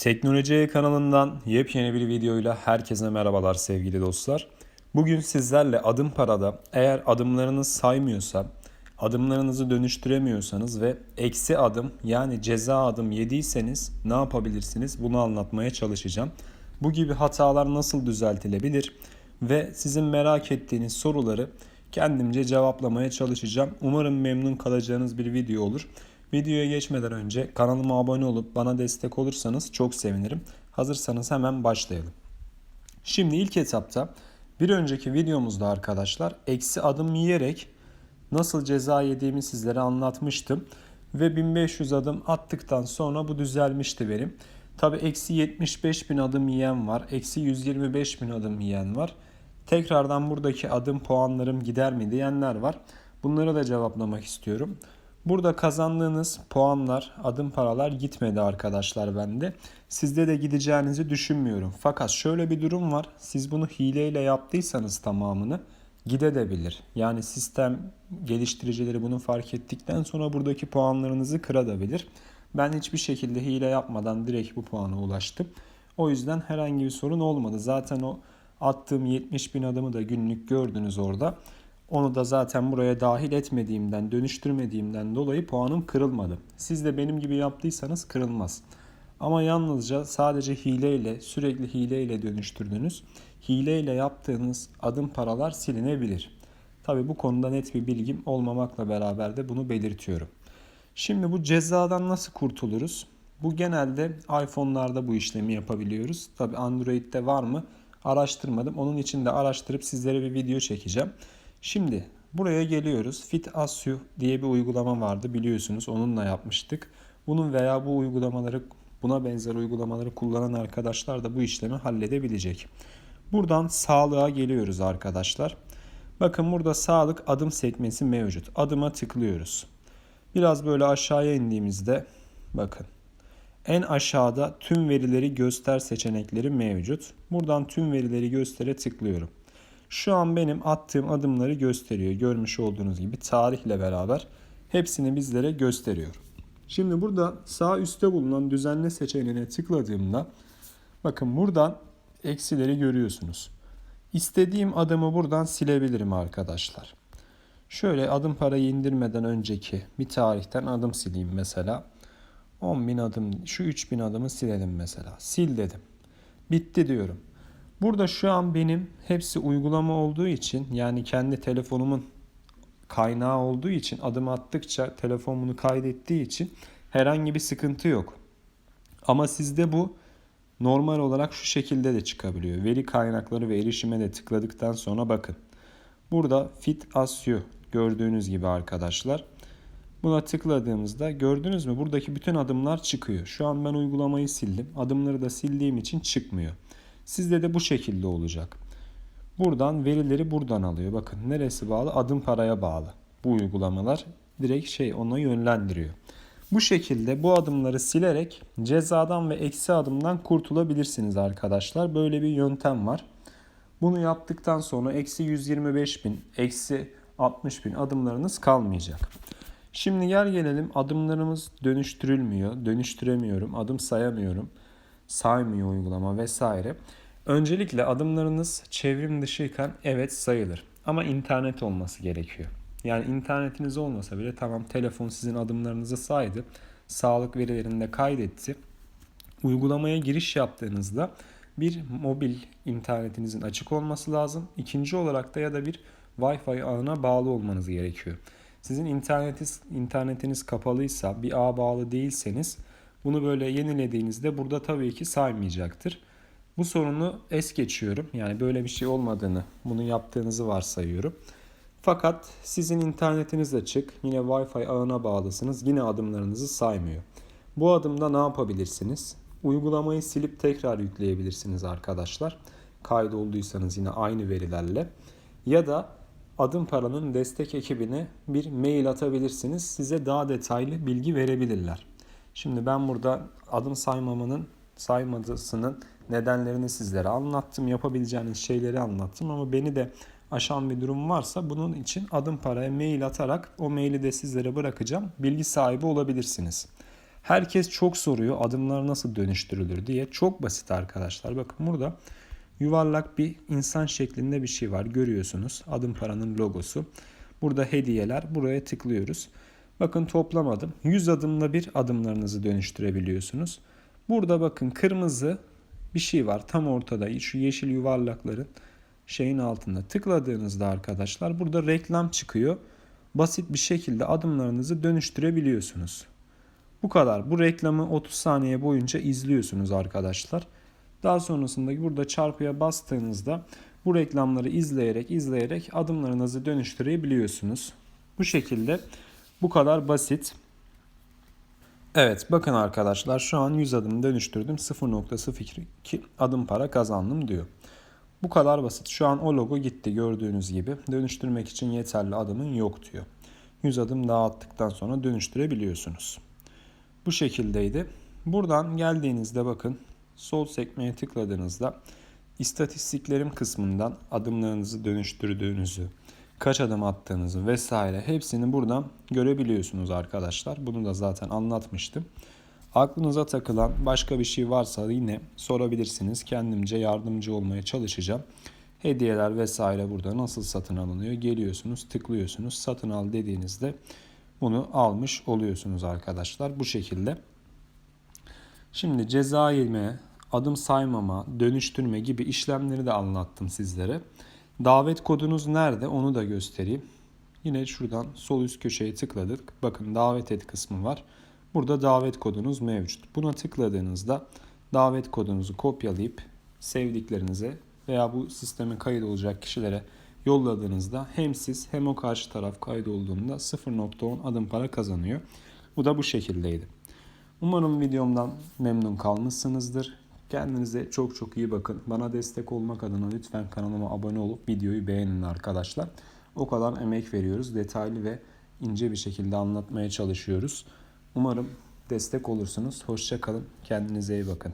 Teknoloji kanalından yepyeni bir videoyla herkese merhabalar sevgili dostlar. Bugün sizlerle adım parada eğer adımlarınız saymıyorsa, adımlarınızı dönüştüremiyorsanız ve eksi adım yani ceza adım yediyseniz ne yapabilirsiniz bunu anlatmaya çalışacağım. Bu gibi hatalar nasıl düzeltilebilir ve sizin merak ettiğiniz soruları kendimce cevaplamaya çalışacağım. Umarım memnun kalacağınız bir video olur. Videoya geçmeden önce kanalıma abone olup bana destek olursanız çok sevinirim. Hazırsanız hemen başlayalım. Şimdi ilk etapta bir önceki videomuzda arkadaşlar eksi adım yiyerek nasıl ceza yediğimi sizlere anlatmıştım. Ve 1500 adım attıktan sonra bu düzelmişti benim. Tabi eksi 75 bin adım yiyen var. Eksi 125 bin adım yiyen var. Tekrardan buradaki adım puanlarım gider mi diyenler var. Bunları da cevaplamak istiyorum. Burada kazandığınız puanlar, adım paralar gitmedi arkadaşlar bende. Sizde de gideceğinizi düşünmüyorum. Fakat şöyle bir durum var. Siz bunu hileyle yaptıysanız tamamını gidebilir. Yani sistem geliştiricileri bunu fark ettikten sonra buradaki puanlarınızı kırabilir. Ben hiçbir şekilde hile yapmadan direkt bu puana ulaştım. O yüzden herhangi bir sorun olmadı. Zaten o attığım 70 bin adımı da günlük gördünüz orada. Onu da zaten buraya dahil etmediğimden, dönüştürmediğimden dolayı puanım kırılmadı. Siz de benim gibi yaptıysanız kırılmaz. Ama yalnızca sadece hileyle, sürekli hileyle dönüştürdünüz. Hileyle yaptığınız adım paralar silinebilir. Tabi bu konuda net bir bilgim olmamakla beraber de bunu belirtiyorum. Şimdi bu cezadan nasıl kurtuluruz? Bu genelde iPhone'larda bu işlemi yapabiliyoruz. Tabi Android'de var mı? Araştırmadım. Onun için de araştırıp sizlere bir video çekeceğim. Şimdi buraya geliyoruz. Fit as you diye bir uygulama vardı biliyorsunuz. Onunla yapmıştık. Bunun veya bu uygulamaları buna benzer uygulamaları kullanan arkadaşlar da bu işlemi halledebilecek. Buradan sağlığa geliyoruz arkadaşlar. Bakın burada sağlık adım sekmesi mevcut. Adıma tıklıyoruz. Biraz böyle aşağıya indiğimizde bakın en aşağıda tüm verileri göster seçenekleri mevcut. Buradan tüm verileri göstere tıklıyorum. Şu an benim attığım adımları gösteriyor. Görmüş olduğunuz gibi tarihle beraber hepsini bizlere gösteriyor. Şimdi burada sağ üstte bulunan düzenle seçeneğine tıkladığımda bakın buradan eksileri görüyorsunuz. İstediğim adımı buradan silebilirim arkadaşlar. Şöyle adım parayı indirmeden önceki bir tarihten adım sileyim mesela. 10.000 adım, şu 3.000 adımı silelim mesela. Sil dedim. Bitti diyorum. Burada şu an benim hepsi uygulama olduğu için yani kendi telefonumun kaynağı olduğu için adım attıkça telefon bunu kaydettiği için herhangi bir sıkıntı yok. Ama sizde bu normal olarak şu şekilde de çıkabiliyor. Veri kaynakları ve erişime de tıkladıktan sonra bakın. Burada Fit as you gördüğünüz gibi arkadaşlar. Buna tıkladığımızda gördünüz mü buradaki bütün adımlar çıkıyor. Şu an ben uygulamayı sildim. Adımları da sildiğim için çıkmıyor. Sizde de bu şekilde olacak. Buradan verileri buradan alıyor. Bakın neresi bağlı? Adım paraya bağlı. Bu uygulamalar direkt şey ona yönlendiriyor. Bu şekilde bu adımları silerek cezadan ve eksi adımdan kurtulabilirsiniz arkadaşlar. Böyle bir yöntem var. Bunu yaptıktan sonra eksi 125 bin, eksi 60 bin adımlarınız kalmayacak. Şimdi gel gelelim adımlarımız dönüştürülmüyor, dönüştüremiyorum, adım sayamıyorum, saymıyor uygulama vesaire. Öncelikle adımlarınız çevrim dışıyken evet sayılır ama internet olması gerekiyor. Yani internetiniz olmasa bile tamam telefon sizin adımlarınızı saydı, sağlık verilerini de kaydetti. Uygulamaya giriş yaptığınızda bir mobil internetinizin açık olması lazım. İkinci olarak da ya da bir Wi-Fi ağına bağlı olmanız gerekiyor. Sizin internetiniz, internetiniz kapalıysa, bir ağ bağlı değilseniz bunu böyle yenilediğinizde burada tabii ki saymayacaktır. Bu sorunu es geçiyorum. Yani böyle bir şey olmadığını, bunu yaptığınızı varsayıyorum. Fakat sizin internetiniz açık, yine Wi-Fi ağına bağlısınız, yine adımlarınızı saymıyor. Bu adımda ne yapabilirsiniz? Uygulamayı silip tekrar yükleyebilirsiniz arkadaşlar. Kaydolduysanız yine aynı verilerle. Ya da adım paranın destek ekibine bir mail atabilirsiniz. Size daha detaylı bilgi verebilirler. Şimdi ben burada adım saymamanın saymadısının nedenlerini sizlere anlattım. Yapabileceğiniz şeyleri anlattım ama beni de aşan bir durum varsa bunun için adım paraya mail atarak o maili de sizlere bırakacağım. Bilgi sahibi olabilirsiniz. Herkes çok soruyor adımlar nasıl dönüştürülür diye. Çok basit arkadaşlar. Bakın burada yuvarlak bir insan şeklinde bir şey var. Görüyorsunuz. Adım paranın logosu. Burada hediyeler. Buraya tıklıyoruz. Bakın toplamadım. 100 adımla bir adımlarınızı dönüştürebiliyorsunuz. Burada bakın kırmızı bir şey var tam ortada. Şu yeşil yuvarlakların şeyin altında tıkladığınızda arkadaşlar burada reklam çıkıyor. Basit bir şekilde adımlarınızı dönüştürebiliyorsunuz. Bu kadar. Bu reklamı 30 saniye boyunca izliyorsunuz arkadaşlar. Daha sonrasında burada çarpıya bastığınızda bu reklamları izleyerek izleyerek adımlarınızı dönüştürebiliyorsunuz. Bu şekilde bu kadar basit. Evet bakın arkadaşlar şu an 100 adım dönüştürdüm 0.02 adım para kazandım diyor. Bu kadar basit. Şu an o logo gitti gördüğünüz gibi. Dönüştürmek için yeterli adımın yok diyor. 100 adım daha attıktan sonra dönüştürebiliyorsunuz. Bu şekildeydi. Buradan geldiğinizde bakın sol sekmeye tıkladığınızda istatistiklerim kısmından adımlarınızı dönüştürdüğünüzü, kaç adım attığınızı vesaire hepsini buradan görebiliyorsunuz arkadaşlar. Bunu da zaten anlatmıştım. Aklınıza takılan başka bir şey varsa yine sorabilirsiniz. Kendimce yardımcı olmaya çalışacağım. Hediyeler vesaire burada nasıl satın alınıyor? Geliyorsunuz, tıklıyorsunuz. Satın al dediğinizde bunu almış oluyorsunuz arkadaşlar. Bu şekilde. Şimdi ceza yeme, adım saymama, dönüştürme gibi işlemleri de anlattım sizlere. Davet kodunuz nerede onu da göstereyim. Yine şuradan sol üst köşeye tıkladık. Bakın davet et kısmı var. Burada davet kodunuz mevcut. Buna tıkladığınızda davet kodunuzu kopyalayıp sevdiklerinize veya bu sisteme kayıt olacak kişilere yolladığınızda hem siz hem o karşı taraf kaydolduğunda 0.10 adım para kazanıyor. Bu da bu şekildeydi. Umarım videomdan memnun kalmışsınızdır. Kendinize çok çok iyi bakın. Bana destek olmak adına lütfen kanalıma abone olup videoyu beğenin arkadaşlar. O kadar emek veriyoruz. Detaylı ve ince bir şekilde anlatmaya çalışıyoruz. Umarım destek olursunuz. Hoşça kalın. Kendinize iyi bakın.